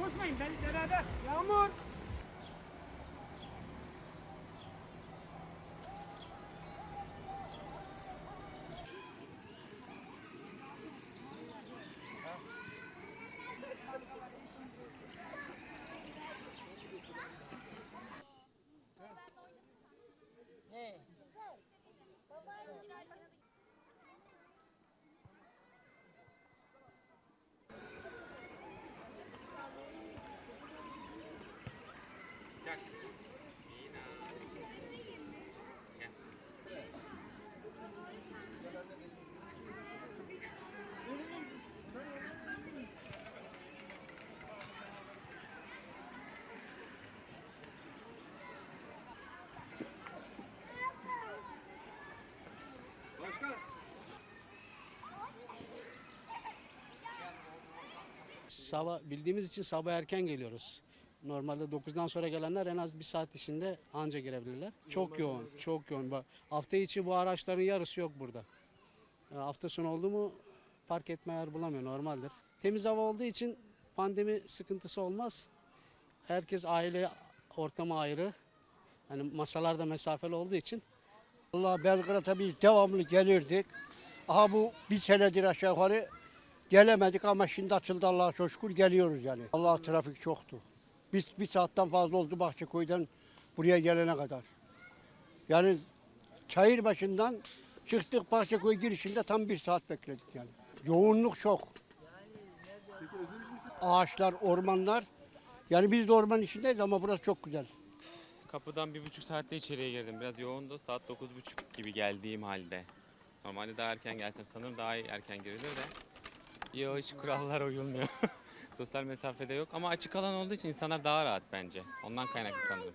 Koşmayın ben beraber. Yağmur. Sabah bildiğimiz için sabah erken geliyoruz. Normalde 9'dan sonra gelenler en az bir saat içinde anca girebilirler. Çok yoğun, çok yoğun. Bak, Hafta içi bu araçların yarısı yok burada. E, Hafta sonu oldu mu park etme yer bulamıyor normaldir. Temiz hava olduğu için pandemi sıkıntısı olmaz. Herkes aile ortamı ayrı. Yani masalar da mesafeli olduğu için Allah Belgrad'a biz devamlı gelirdik. Aha bu bir senedir aşağı yukarı gelemedik ama şimdi açıldı Allah'a çok şükür geliyoruz yani. Allah trafik çoktu. Biz bir saatten fazla oldu Bahçeköy'den buraya gelene kadar. Yani çayır başından çıktık Bahçeköy girişinde tam bir saat bekledik yani. Yoğunluk çok. Ağaçlar, ormanlar. Yani biz de orman içindeyiz ama burası çok güzel. Kapıdan bir buçuk saatte içeriye girdim. Biraz yoğundu. Saat dokuz buçuk gibi geldiğim halde. Normalde daha erken gelsem sanırım daha erken girilir de. Yok hiç kurallar uyulmuyor. Sosyal mesafede yok ama açık alan olduğu için insanlar daha rahat bence. Ondan kaynaklı sanırım.